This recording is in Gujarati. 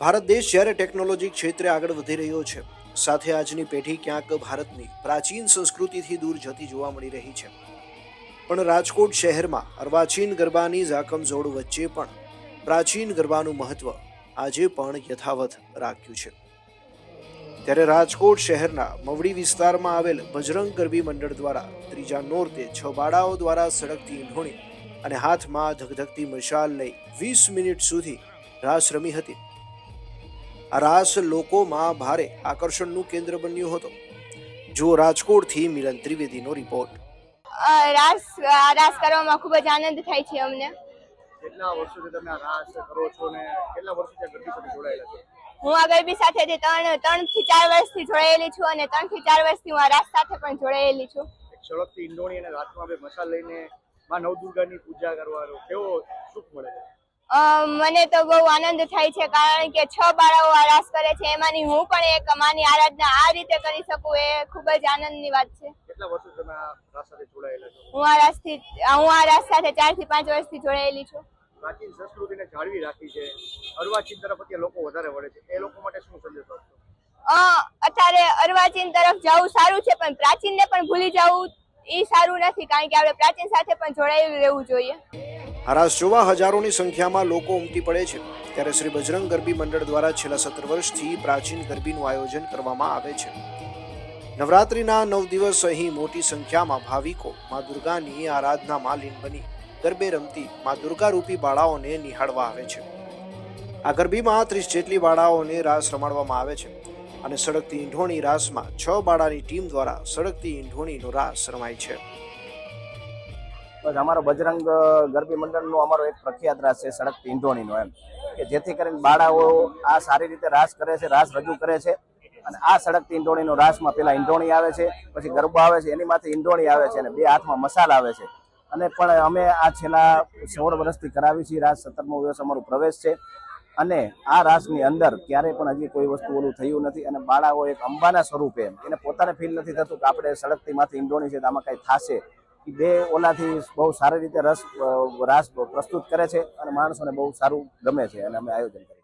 ભારત દેશ જ્યારે ટેકનોલોજી ક્ષેત્રે આગળ વધી રહ્યો છે, સાથે આજની પેઢી ક્યાંક ભારતની પ્રાચીન સંસ્કૃતિથી દૂર જતી જોવા મળી રહી છે. પણ રાજકોટ શહેરમાં અર્વાચીન ગરબાની ઝાકમઝોડ વચ્ચે પણ પ્રાચીન ગરબાનું મહત્વ આજે પણ યથાવત રાખ્યું છે. ત્યારે રાજકોટ શહેરના મવડી વિસ્તારમાં આવેલ બજરંગ ગરબી મંડળ દ્વારા ત્રીજા નોરતે છ બાળાઓ દ્વારા સડકથી ઈંઢોણી અને હાથમાં ધગધગતી મશાલ લઈ વીસ મિનિટ સુધી રાસ રમી હતી. આ રાસ લોકોમાં ભારે આકર્ષણનું કેન્દ્ર બન્યું હતો. જો રાજકોટથી મિલન ત્રિવેદીનો રિપોર્ટ. રાસ આ રાસ કરવામાં ખૂબ જ આનંદ થાય છે અમને. કેટલા વર્ષોથી તમે આ રાસ કરો છો ને કેટલા વર્ષોથી ગરબી સાથે જોડાયેલા છો? હું આ ગરબી સાથે ત્રણ ત્રણથી ચાર વર્ષથી જોડાયેલી છું અને ત્રણથી ચાર વર્ષથી હું આ રાસ સાથે પણ જોડાયેલી છું. સળગતી ઈંડોણી અને રાતમાં બે મસાલ લઈને માં નવદુર્ગાની પૂજા કરવાનો કેવો સુખ મળે છે? મને તો બહુ આનંદ થાય છે કારણ કે છ બાળાઓ આ રાસ કરે છે એમાંની હું પણ એક માની આરાધના આ રીતે કરી શકું એ ખૂબ જ આનંદની વાત છે. હું આ રાસથી હું આ રાસ સાથે ચારથી પાંચ વર્ષથી જોડાયેલી છું. પ્રાચીન સંસ્કૃતિને જાળવી રાખી છે અર્વાચીન તરફ લોકો વધારે વળે છે એ લોકો માટે શું સંદેશો આપશો? અત્યારે અર્વાચીન તરફ જવું સારું છે પણ પ્રાચીનને પણ ભૂલી જવું એ સારું નથી કારણ કે આપણે પ્રાચીન સાથે પણ જોડાયેલું રહેવું જોઈએ. રાસ જોવા હજારોની સંખ્યામાં લોકો ઉમટી પડે છે. ત્યારે શ્રી બજરંગ ગરબી મંડળ દ્વારા છેલ્લા સત્તર વર્ષથી પ્રાચીન ગરબીનું આયોજન કરવામાં આવે છે. નવરાત્રિના નવ દિવસ અહીં મોટી સંખ્યામાં ભાવિકો મા દુર્ગાની આરાધનામાં લીન બની ગરબે રમતી મા દુર્ગા રૂપી બાળાઓને નિહાળવા આવે છે. આ ગરબીમાં ત્રીસ જેટલી બાળાઓને રાસ રમાડવામાં આવે છે અને સડકતી ઈંઢોણી રાસમાં છ બાળાની ટીમ દ્વારા સડકતી ઈંઢોણીનો રાસ રમાય છે. અમારો બજરંગ ગરબી મંડળનો અમારો એક પ્રખ્યાત રાસ છે સડક ઈંધોણીનો એમ. કે જેથી કરીને બાળાઓ આ સારી રીતે રાસ કરે છે, રાસ રજૂ કરે છે અને આ સડક ઈંડોણીનો રાસમાં પેલા ઈંડોણી આવે છે, પછી ગરબા આવે છે એની માથે ઈંડોણી આવે છે અને બે હાથમાં મસાલ આવે છે. અને પણ અમે આ છેલ્લા સોળ વર્ષથી કરાવી છીએ રાસ, સત્તરમો દિવસ અમારો પ્રવેશ છે. અને આ રાસની અંદર ક્યારેય પણ હજી કોઈ વસ્તુ ઓલું થયું નથી અને બાળાઓ એક અંબાના સ્વરૂપે એને પોતાને ફીલ નથી થતું કે આપણે સડકથી માથે ઈંડોણી છે તો આમાં કાંઈ થશે. બે ઓલાથી બહુ સારી રીતે રસ રાસ પ્રસ્તુત કરે છે અને માણસોને બહુ સારું ગમે છે અને અમે આયોજન કરીએ